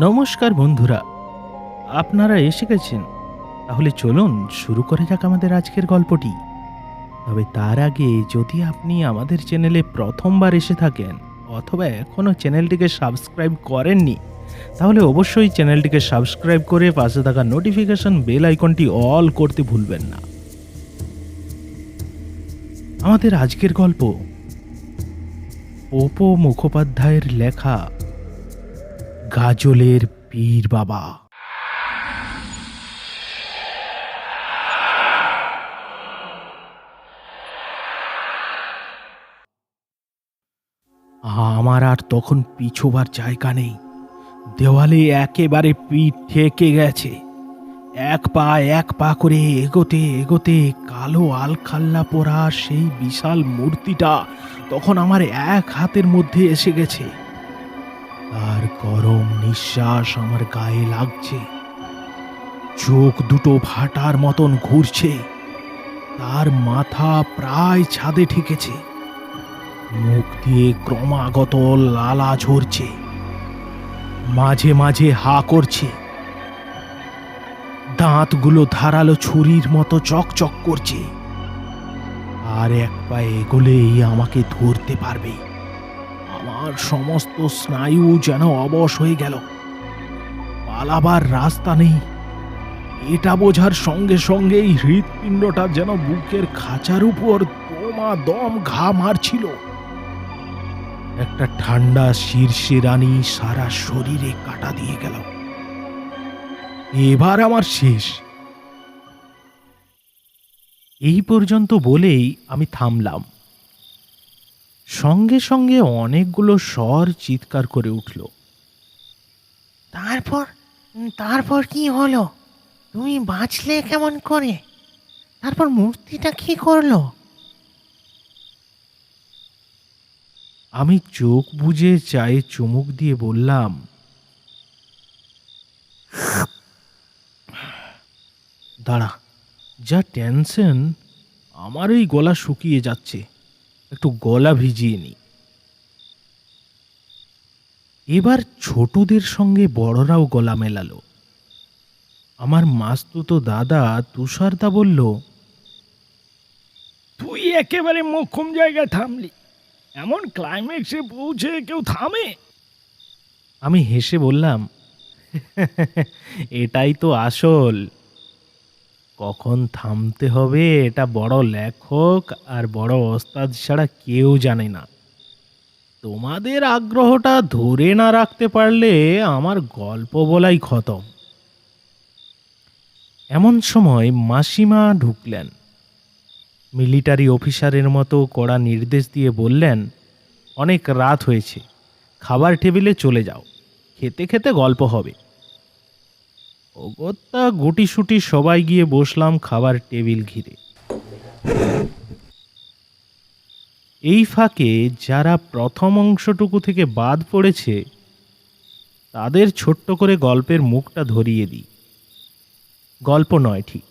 নমস্কার বন্ধুরা, আপনারা এসে গেছেন। তাহলে চলুন শুরু করে যাক আমাদের আজকের গল্পটি। তবে তার আগে যদি আপনি আমাদের চ্যানেলে প্রথমবার এসে থাকেন অথবা এখনও চ্যানেলটিকে সাবস্ক্রাইব করেননি, তাহলে অবশ্যই চ্যানেলটিকে সাবস্ক্রাইব করে পাশে থাকা নোটিফিকেশন বেল আইকনটি অল করতে ভুলবেন না। আমাদের আজকের গল্প, ওপো মুখোপাধ্যায়ের লেখা গাজলের পীর বাবা। আমার আর তখন পিছোবার জায়গা নেই। দেওয়ালে একেবারে পিঠ ঠেকে গেছে। এক পা এক পা করে এগোতে এগোতে কালো আলখাল্লা পরা সেই বিশাল মূর্তিটা তখন আমার এক হাতের মধ্যে এসে গেছে। আর গরম নিঃশ্বাস আমার গায়ে লাগছে। চোখ দুটো ভাটার মতন ঘুরছে। তার মাথা প্রায় ছাদে ঠেকেছে। মুখ দিয়ে ক্রমাগত লালা ঝরছে। মাঝে মাঝে হা করছে। দাঁতগুলো ধারালো ছুরির মতো চকচক করছে। আর এক পায়ে এগোলেই আমাকে ধরতে পারবে। আমার সমস্ত স্নায়ু যেন অবশ হয়ে গেল। পালাবার রাস্তা নেই। এটা বোঝার সঙ্গে সঙ্গেই হৃৎপিণ্ডটা যেন বুকের খাঁচার উপর দমা দম ঘা মারছিল। একটা ঠান্ডা শিরশিরানি সারা শরীরে কাটা দিয়ে গেল। এবার আমার শেষ। এই পর্যন্ত বলেই আমি থামলাম। সঙ্গে সঙ্গে অনেকগুলো স্বর চিৎকার করে উঠল। তারপর? তারপর কি হলো? তুমি বাঁচলে কেমন করে? তারপর মূর্তিটা কি করল? আমি চোখ বুজে চায়ে চুমুক দিয়ে বললাম দাঁড়া যা টেনশন আমার এই গলা শুকিয়ে যাচ্ছে। একটু গলা ভিজিয়ে নি এবার ছোটদের সঙ্গে বড়রাও গলা মেলালো। আমার মাস্তুতো দাদা তুষারদা বলল, তুই একেবারে মোক্ষম জায়গায় থামলি। এমন ক্লাইম্যাক্সে পৌঁছে কেউ থামে? আমি হেসে বললাম, এটাই তো আসল। কখন থামতে হবে এটা বড় লেখক আর বড় ওস্তাদ ছাড়া কেউ জানে না। তোমাদের আগ্রহটা ধরে না রাখতে পারলে আমার গল্প বলাই খতম। এমন সময় মাসিমা ঢুকলেন। মিলিটারি অফিসারের মতো কড়া নির্দেশ দিয়ে বললেন, অনেক রাত হয়েছে, খাবার টেবিলে চলে যাও, খেতে খেতে গল্প হবে। অগত্যা গুটিসুটি সবাই গিয়ে বসলাম খাবার টেবিল ঘিরে। এই ফাঁকে যারা প্রথম অংশটুকু থেকে বাদ পড়েছে, তাদের ছোট্ট করে গল্পের মুখটা ধরিয়ে দিই। গল্প নয় ঠিক,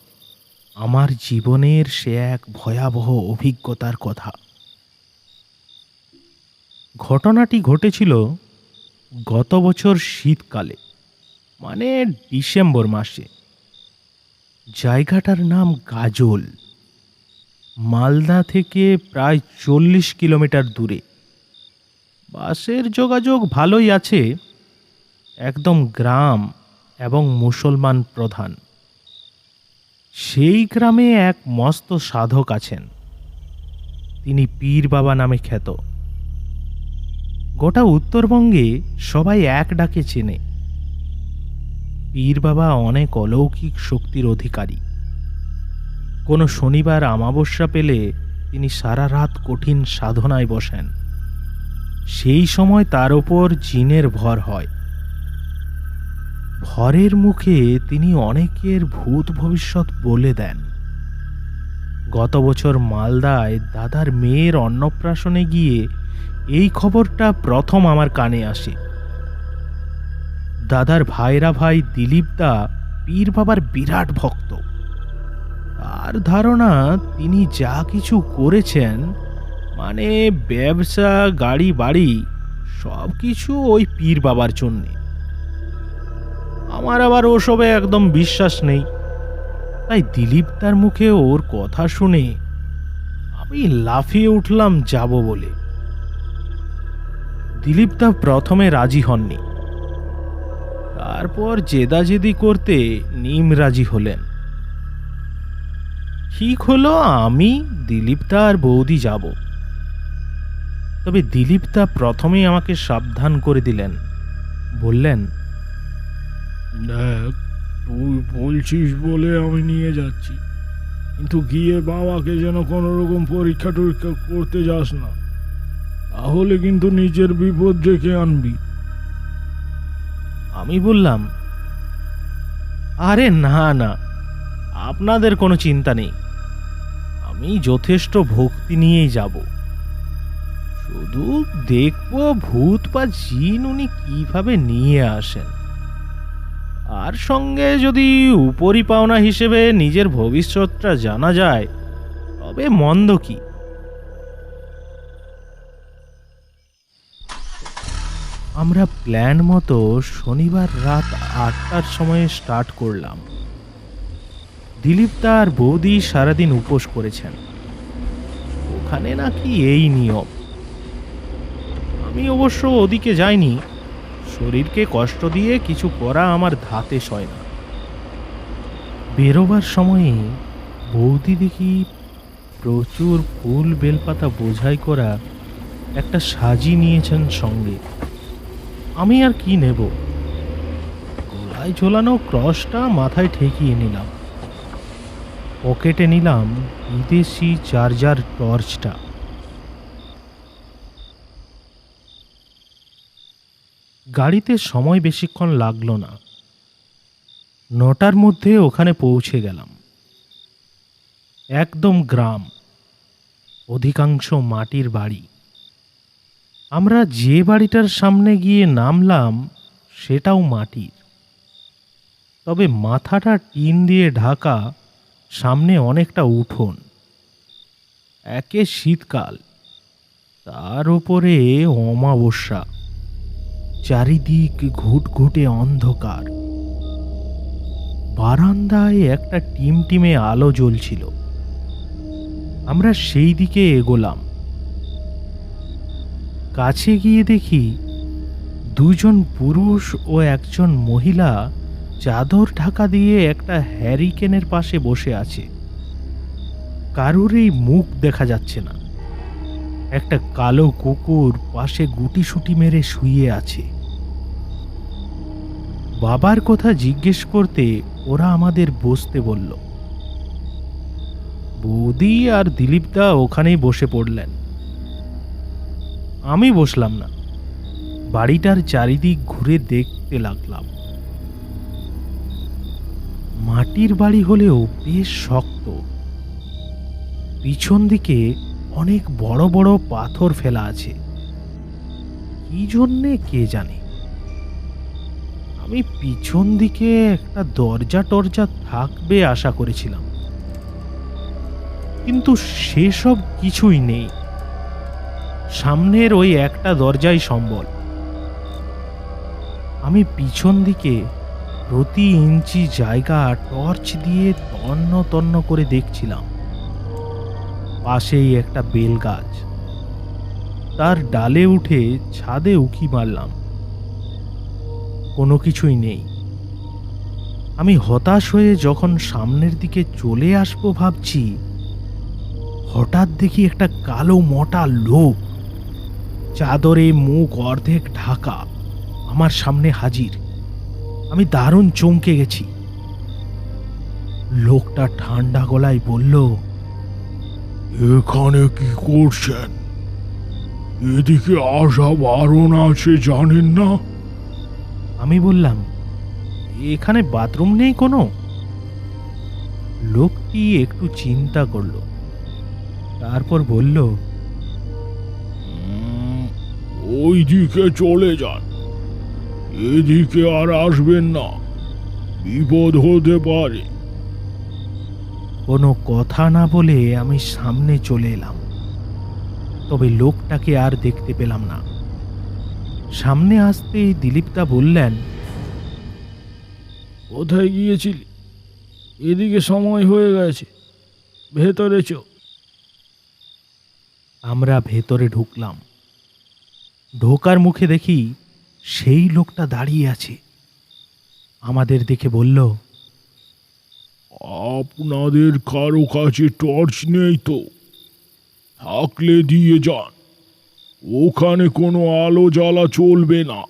আমার জীবনের সে এক ভয়াবহ অভিজ্ঞতার কথা। ঘটনাটি ঘটেছিল গত বছর শীতকালে। মানে ডিসেম্বর মাসে। জায়গাটার নাম গাজল। মালদা থেকে প্রায় চল্লিশ কিলোমিটার দূরে। বাসের যোগাযোগ ভালোই আছে। একদম গ্রাম এবং মুসলমান প্রধান। সেই গ্রামে এক মস্ত সাধক আছেন। তিনি পীর বাবা নামে খ্যাত। গোটা উত্তরবঙ্গে সবাই এক ডাকে চেনে। পীর বাবা অনেক অলৌকিক শক্তির অধিকারী। কোনো শনিবার আমাবস্যা পেলে তিনি সারা রাত কঠিন সাধনায় বসেন। সেই সময় তার ওপর জিনের ভর হয়। ভরের মুখে তিনি অনেকের ভূত ভবিষ্যৎ বলে দেন। গত বছর মালদায় দাদার মেয়ের অন্নপ্রাশনে গিয়ে এই খবরটা প্রথম আমার কানে আসে। দাদার ভাইরা ভাই দিলীপ দা পীর বাবার বিরাট ভক্ত। তার ধারণা তিনি যা কিছু করেছেন মানে ব্যবসা, গাড়ি, বাড়ি, সব কিছু ওই পীর বাবার জন্যে। আমার আবার ওসবে একদম বিশ্বাস নেই। তাই দিলীপ তার মুখে ওর কথা শুনে আমি লাফিয়ে উঠলাম যাব বলে। দিলীপ দা প্রথমে রাজি হননি। তারপর জেদাজেদি করতে নিম রাজি হলেন। ঠিক হলো, আমি দিলীপ আর বৌদি যাব। তবে দিলীপ দা প্রথমেই আমাকে সাবধান করে দিলেন। বললেন, দেখ, তুই বলছিস বলে আমি নিয়ে যাচ্ছি। কিন্তু গিয়ে বাবাকে যেন কোনো রকম পরীক্ষা টরীক্ষা করতে যাস না। তাহলে কিন্তু নিজের বিপদ ডেকে আনবি। আমি বললাম, আরে না না, আপনাদের কোনো চিন্তা নেই। আমি যথেষ্ট ভক্তি নিয়েই যাব। শুধু দেখব ভূত বা জিন উনি কীভাবে নিয়ে আসেন। আর সঙ্গে যদি উপরি পাওনা হিসেবে নিজের ভবিষ্যৎটা জানা যায়, তবে মন্দ কি? আমরা প্ল্যান মতো শনিবার রাত আটটার সময় স্টার্ট করলাম। দিলীপ তার বৌদি সারাদিন উপোস করেছেন। ওখানে নাকি এই নিয়ম। আমি অবশ্য ওদিকে যাইনি। শরীরকে কষ্ট দিয়ে কিছু করা আমার ধাতে সয় না। বেরোবার সময়ে বৌদি দেখি প্রচুর ফুল বেলপাতা বোঝাই করা একটা সাজি নিয়েছেন সঙ্গে। আমি আর কি নেব? গলায় ঝোলানো ক্রসটা মাথায় ঠেকিয়ে নিলাম। পকেটে নিলাম বিদেশি চার্জার টর্চটা। গাড়িতে সময় বেশিক্ষণ লাগল না। নটার মধ্যে ওখানে পৌঁছে গেলাম। একদম গ্রাম, অধিকাংশ মাটির বাড়ি। আমরা যে বাড়িটার সামনে গিয়ে নামলাম, সেটাও মাটির। তবে মাথাটা টিন দিয়ে ঢাকা, সামনে অনেকটা উঠোন। একে শীতকাল, তার উপরে অমাবস্যা। চারিদিক ঘুটঘুটে অন্ধকার। বারান্দায় একটা টিমটিমে আলো জ্বলছিল। আমরা সেই দিকে এগোলাম। কাছে গিয়ে দেখি দুজন পুরুষ ও একজন মহিলা চাদর ঢাকা দিয়ে একটা হ্যারিকেনের পাশে বসে আছে। কারুরই মুখ দেখা যাচ্ছে না। একটা কালো কুকুর পাশে গুটিসুটি মেরে শুয়ে আছে। বাবার কথা জিজ্ঞেস করতে ওরা আমাদের বসতে বলল। বৌদি আর দিলীপদা ওখানেই বসে পড়লেন। আমি বসলাম না। বাড়িটার চারিদিক ঘুরে দেখতে লাগলাম। মাটির বাড়ি হলেও বেশ শক্ত। পিছন দিকে অনেক বড় বড় পাথর ফেলা আছে। কি জন্যে কে জানে? আমি পিছন দিকে একটা দরজা টরজা থাকবে আশা করেছিলাম। কিন্তু সেসব কিছুই নেই। সামনের ওই একটা দরজাই সম্বল। আমি পিছন দিকে প্রতি ইঞ্চি জায়গা টর্চ দিয়ে তন্ন তন্ন করে দেখছিলাম। পাশেই একটা বেল গাছ তার ডালে উঠে ছাদে উকি মারলাম। কোনো কিছুই নেই। আমি হতাশ হয়ে যখন সামনের দিকে চলে আসব ভাবছি, হঠাৎ দেখি একটা কালো মোটা লোক চাদরে মুখ অর্ধেক ঢাকা আমার সামনে হাজির। আমি দারুণ চমকে গেছি। লোকটা ঠান্ডা গলায় বলল এখানে কি করছেন? এদিকে আসা বারণ আছে জানেন না? আমি বললাম এখানে বাথরুম নেই কোনো? লোকটি একটু চিন্তা করল তারপর বলল ওই দিকে চলে যান। এদিকে আর আসবেন না। বিপদ হতে পারে। কোনো কথা না বলে আমি সামনে চলে এলাম। তবে লোকটাকে আর দেখতে পেলাম না। সামনে আসতেই দিলীপদা বললেন কোথায় গিয়েছিলি? এদিকে সময় হয়ে গেছে। ভেতরে চো। আমরা ভেতরে ঢুকলাম। ঢোকার মুখে দেখি সেই লোকটা দাঁড়িয়ে আছে। আমাদের দেখে বলল আপনাদের কারও কাছে টর্চ নেই তো? থাকলে দিয়ে যান। ওখানে কোনো আলো জ্বালা চলবে না।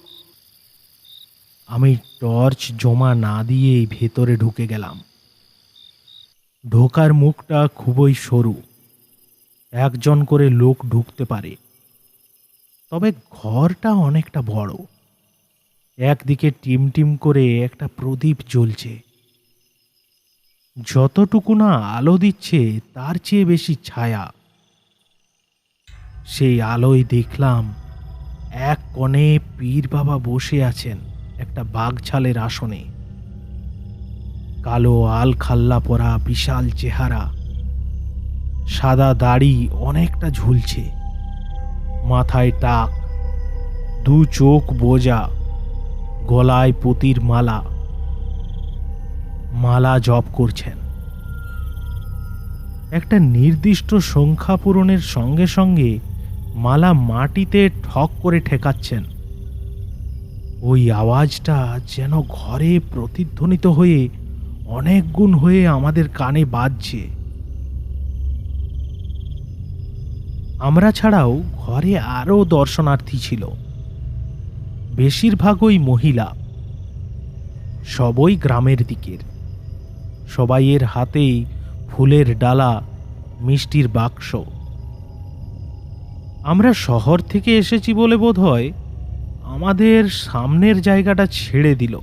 আমি টর্চ জমা না দিয়েই ভেতরে ঢুকে গেলাম। ঢোকার মুখটা খুবই সরু। একজন করে লোক ঢুকতে পারে। তবে ঘরটা অনেকটা বড়। একদিকে টিম টিম করে একটা প্রদীপ জ্বলছে। যতটুকু না আলো দিচ্ছে, তার চেয়ে বেশি ছায়া। সেই আলোয় দেখলাম, এক কোণে পীর বাবা বসে আছেন একটা বাঘছালের আসনে। কালো আল খাল্লা পরা বিশাল চেহারা। সাদা দাড়ি অনেকটা ঝুলছে। মাথায় টাক, দু চোখ বোজা গলায় পুতির মালা। মালা জপ করছেন। একটা নির্দিষ্ট সংখ্যা পূরণের সঙ্গে সঙ্গে মালা মাটিতে ঠক করে ঠেকাচ্ছেন। ওই আওয়াজটা যেন ঘরে প্রতিধ্বনিত হয়ে অনেক গুণ হয়ে আমাদের কানে বাজছে। আমরা ছাড়াও ঘরে আরও দর্শনার্থী ছিল। বেশিরভাগই মহিলা। সবই গ্রামের দিকের। সবাইয়ের হাতেই ফুলের ডালা, মিষ্টির বাক্স। আমরা শহর থেকে এসেছি বলে বোধ হয় আমাদের সামনের জায়গাটা ছেড়ে দিল।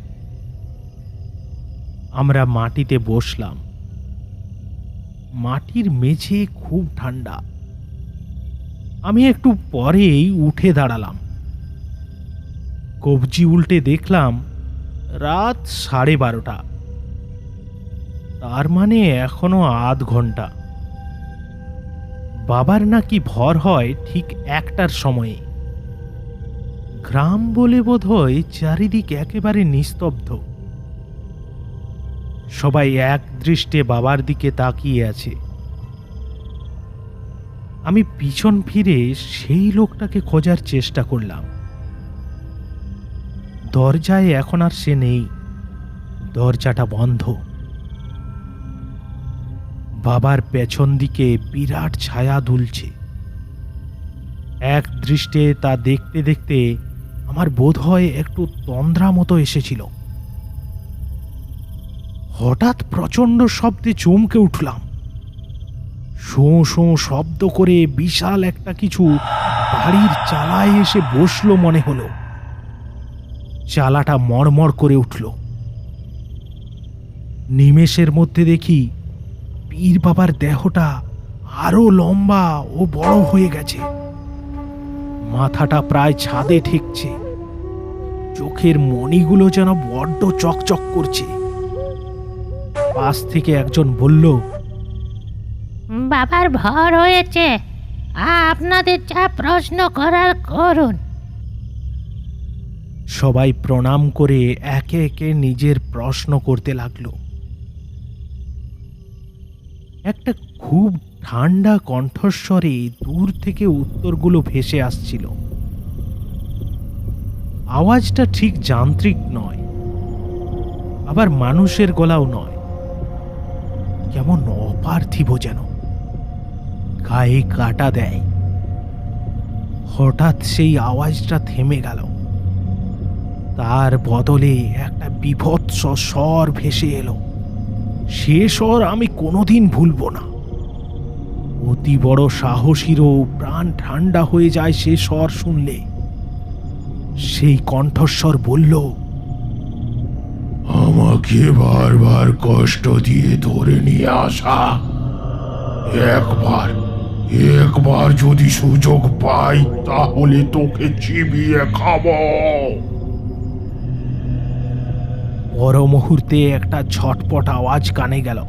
আমরা মাটিতে বসলাম। মাটির মেঝে খুব ঠান্ডা। আমি একটু পরেই উঠে দাঁড়ালাম। কবজি উল্টে দেখলাম রাত সাড়ে বারোটা। তার মানে এখনও আধ ঘণ্টা। বাবার নাকি ভর হয় ঠিক একটার সময়ে। গ্রাম বলে বোধ হয় চারিদিক একেবারে নিস্তব্ধ। সবাই এক দৃষ্টে বাবার দিকে তাকিয়ে আছে। আমি পিছন ফিরে সেই লোকটাকে খোঁজার চেষ্টা করলাম। দরজায় এখন আর সে নেই। দরজাটা বন্ধ। বাবার পেছন দিকে বিরাট ছায়া দুলছে। এক দৃষ্টে তা দেখতে দেখতে আমার বোধ হয় একটু তন্দ্রা মতো এসেছিল। হঠাৎ প্রচণ্ড শব্দে চমকে উঠলাম। শোঁ শোঁ শব্দ করে বিশাল একটা কিছু বাড়ির চালায় এসে বসল মনে হলো। চালাটা মড়মড় করে উঠল। নিমেষের মধ্যে দেখি পীর বাবার দেহটা আরও লম্বা ও বড় হয়ে গেছে। মাথাটা প্রায় ছাদে ঠেকছে। চোখের মণিগুলো যেন বড্ড চকচক করছে। পাশ থেকে একজন বলল বাবার ভর হয়েছে। আপনাদের যা প্রশ্ন করার করুন। সবাই প্রণাম করে একে একে নিজের প্রশ্ন করতে লাগল। একটা খুব ঠান্ডা কণ্ঠস্বরে দূর থেকে উত্তরগুলো ভেসে আসছিল। আওয়াজটা ঠিক যান্ত্রিক নয়, আবার মানুষের গলাও নয়। কেমন অপার্থিব যেন। গায়ে কাটা দেয়। হঠাৎ সেই আওয়াজটা থেমে গেল। তার বদলে একটা বিভৎস স্বর ভেসে এলো। সে স্বর আমি কোনোদিন ভুলব না। অতি বড় সাহসীরও প্রাণ ঠান্ডা হয়ে যায় সে স্বর শুনলে। সেই কণ্ঠস্বর বলল, আমাকে বারবার কষ্ট দিয়ে ধরে নিয়ে আসা। একবার একবার যদি সুযোগ পাই, তাহলে তোকে চিবিয়ে খাব। পর মুহূর্তে একটা ছটপট আওয়াজ কানে গেল।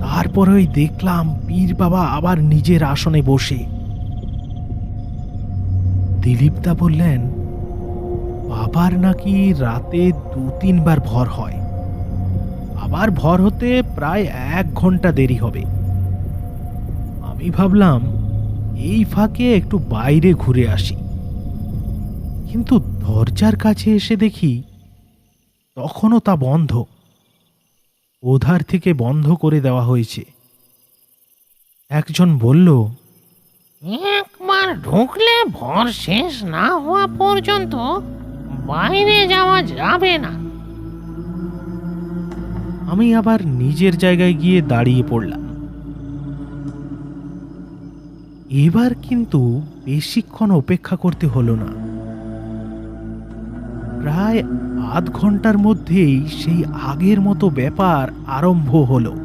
তারপরেই দেখলাম পীর বাবা আবার নিজের আসনে বসে। দিলীপদা বললেন, বাবার নাকি রাতে দু তিনবার ভর হয়। আবার ভর হতে প্রায় এক ঘণ্টা দেরি হবে। আমি ভাবলাম এই ফাঁকে একটু বাইরে ঘুরে আসি। কিন্তু দরজার কাছে এসে দেখি তখনও তা বন্ধ। ওধার থেকে বন্ধ করে দেওয়া হয়েছে। একজন বলল একবার ঢুকলে ভর শেষ না হওয়া পর্যন্ত বাইরে যাওয়া যাবে না। আমি আবার নিজের জায়গায় গিয়ে দাঁড়িয়ে পড়লাম। এবার কিন্তু বেশিক্ষণ অপেক্ষা করতে হলো না। প্রায় আধ ঘণ্টার মধ্যেই সেই আগের মতো ব্যাপার আরম্ভ হলো।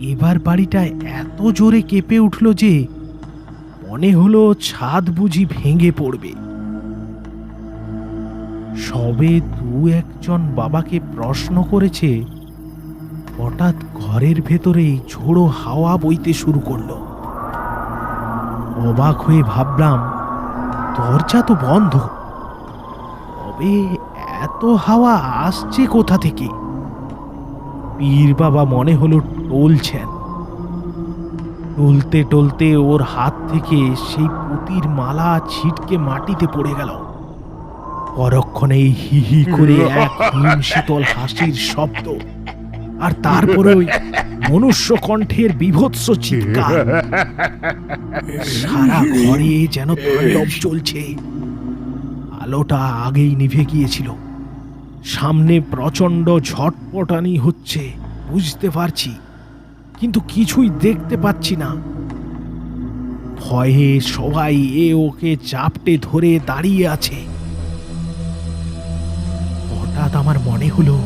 এবার বাড়িটা এত জোরে কেঁপে উঠল যে মনে হলো ছাদ বুঝি ভেঙে পড়বে। সবে দু একজন বাবাকে প্রশ্ন করেছে, হঠাৎ ঘরের ভেতরেই ঝোড়ো হাওয়া বইতে শুরু করল। অবাক হয়ে ভাবলাম দরজা তো বন্ধ। তবে এত হাওয়া আসছে কোথা থেকে? পীর বাবা মনে হলো টলছেন। টলতে টলতে ওর হাত থেকে সেই পুতির মালা ছিটকে মাটিতে পড়ে গেল। পরক্ষণেই হি হি করে এক হিম শীতল হাসির শব্দ আর তারপরে ওই মনুষ্য কণ্ঠের বিভৎস চিৎকার। সারা ঘরে যেন তাণ্ডব চলছে। আলোটা আগেই নিভে গিয়েছিল। সামনে প্রচণ্ড ঝটপটানি হচ্ছে, বুঝতে পারছি। কিন্তু কিছুই দেখতে পাচ্ছি না। ভয়ে সবাই এ ওকে চাপটে ধরে দাঁড়িয়ে আছে। হঠাৎ আমার মনে হলো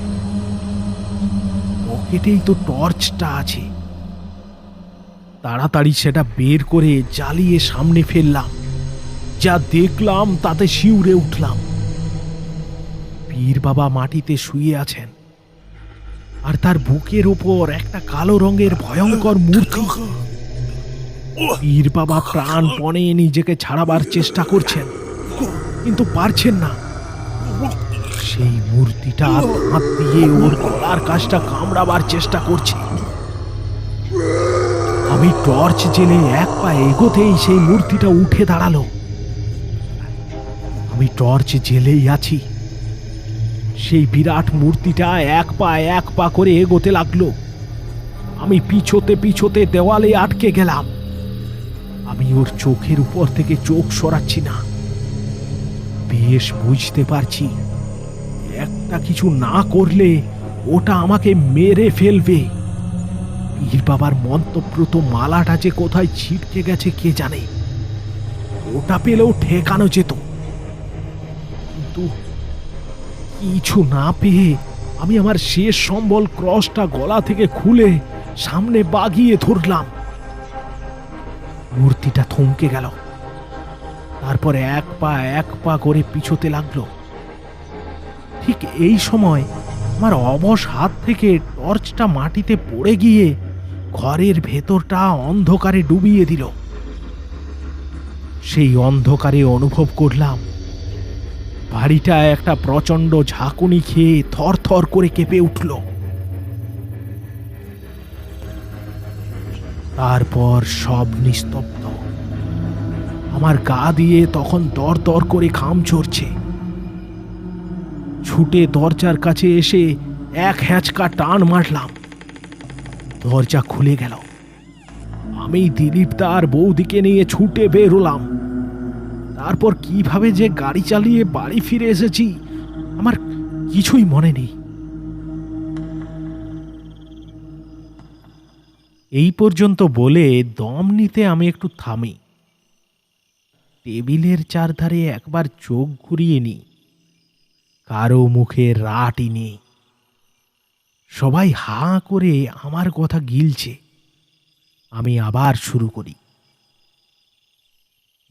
পকেটেই তো টর্চটা আছে। তাড়াতাড়ি সেটা বের করে জ্বালিয়ে সামনে ফেললাম। যা দেখলাম তাতে শিউরে উঠলাম। পীর বাবা মাটিতে শুয়ে আছেন। আর তার বুকের ওপর একটা কালো রঙের ভয়ঙ্কর মূর্তি। পীর বাবা প্রাণপণে নিজেকে ছাড়াবার চেষ্টা করছেন, কিন্তু পারছেন না। সেই মূর্তিটা হাত দিয়ে ওর গলার কাজটা কামড়াবার চেষ্টা করছে। আমি টর্চ জেলে এক পা এগোতেই সেই মূর্তিটা উঠে দাঁড়াল। আমি টর্চ জেলেই আছি। সেই বিরাট মূর্তিটা এক পা এক পা করে এগোতে লাগল। আমি পিছোতে পিছোতে দেওয়ালে আটকে গেলাম। আমি ওর চোখের উপর থেকে চোখ সরাচ্ছি না। বেশ বুঝতে পারছি একটা কিছু না করলে ওটা আমাকে মেরে ফেলবে। পীর বাবার মন্তব্রত মালাটা যে কোথায় ছিটকে গেছে কে জানে। ওটা পেলেও ঠেকানো যেত। কিন্তু কিছু না পেয়ে আমি আমার শেষ সম্বল ক্রসটা গলা থেকে খুলে সামনে বাগিয়ে ধরলাম। মূর্তিটা থমকে গেল। তারপর এক পা এক পা করে পিছোতে লাগল। ঠিক এই সময় আমার অবশ হাত থেকে টর্চটা মাটিতে পড়ে গিয়ে ঘরের ভেতরটা অন্ধকারে ডুবিয়ে দিল। সেই অন্ধকারে অনুভব করলাম, বাড়িটা একটা প্রচণ্ড ঝাঁকুনি খেয়ে থর থর করে কেঁপে উঠল। তারপর সব নিস্তব্ধ। আমার গা দিয়ে তখন দর দর করে খাম চড়ছে ছুটে দরজার কাছে এসে এক হ্যাঁচকা টান মারলাম। দরজা খুলে গেল। আমি দিলীপ তার বৌদিকে নিয়ে ছুটে বেরোলাম তারপর কীভাবে যে গাড়ি চালিয়ে বাড়ি ফিরে এসেছি, আমার কিছুই মনে নেই। এই পর্যন্ত বলে দম নিতে আমি একটু থামি। টেবিলের চারধারে একবার চোখ ঘুরিয়ে নিই। কারও মুখে রাটই নেই। সবাই হাঁ করে আমার কথা গিলছে। আমি আবার শুরু করি।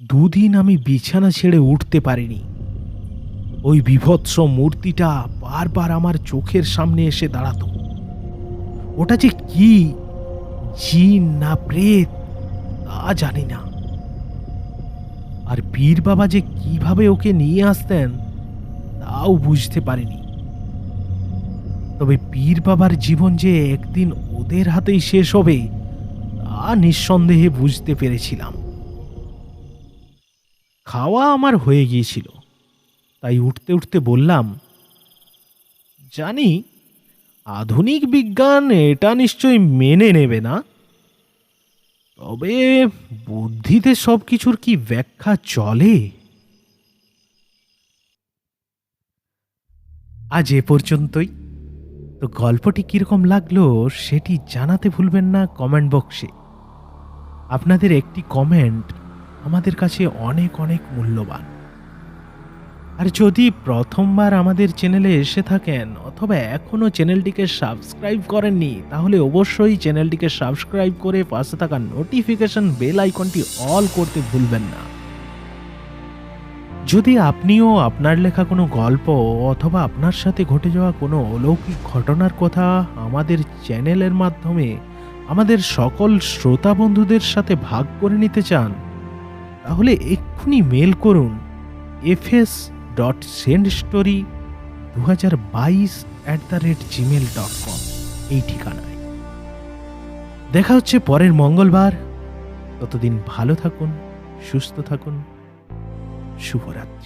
দুদিন আমি বিছানা ছেড়ে উঠতে পারিনি। ওই বিভৎস মূর্তিটা বারবার আমার চোখের সামনে এসে দাঁড়াতো। ওটা যে কি জিন না প্রেত, তা জানি না। আর পীর বাবা যে কীভাবে ওকে নিয়ে আসতেন তাও বুঝতে পারিনি। তবে পীর বাবার জীবন যে একদিন ওদের হাতেই শেষ হবে, তা নিঃসন্দেহে বুঝতে পেরেছিলাম। খাওয়া আমার হয়ে গিয়েছিল, তাই উঠতে উঠতে বললাম, জানি, আধুনিক বিজ্ঞান এটা নিশ্চয়ই মেনে নেবে না। তবে বুদ্ধিতে সব কিছুর কি ব্যাখ্যা চলে? আজ এ পর্যন্তই। তো গল্পটি কীরকম লাগল সেটি জানাতে ভুলবেন না কমেন্ট বক্সে। আপনাদের একটি কমেন্ট আমাদের কাছে অনেক অনেক মূল্যবান। আর যদি প্রথমবার আমাদের চ্যানেলে এসে থাকেন অথবা এখনও চ্যানেলটিকে সাবস্ক্রাইব করেননি, তাহলে অবশ্যই চ্যানেলটিকে সাবস্ক্রাইব করে পাশে থাকা নোটিফিকেশন বেল আইকনটি অল করতে ভুলবেন না। যদি আপনিও আপনার লেখা কোনো গল্প অথবা আপনার সাথে ঘটে যাওয়া কোনো অলৌকিক ঘটনার কথা আমাদের চ্যানেলের মাধ্যমে আমাদের সকল শ্রোতা বন্ধুদের সাথে ভাগ করে নিতে চান, তাহলে এক্ষুনি মেল করুন এফএস ডট সেন্ড স্টোরি দু হাজার বাইশ at the rate Gmail dot com এই ঠিকানায়। দেখা হচ্ছে পরের মঙ্গলবার। ততদিন ভালো থাকুন, সুস্থ থাকুন। শুভরাত্রি।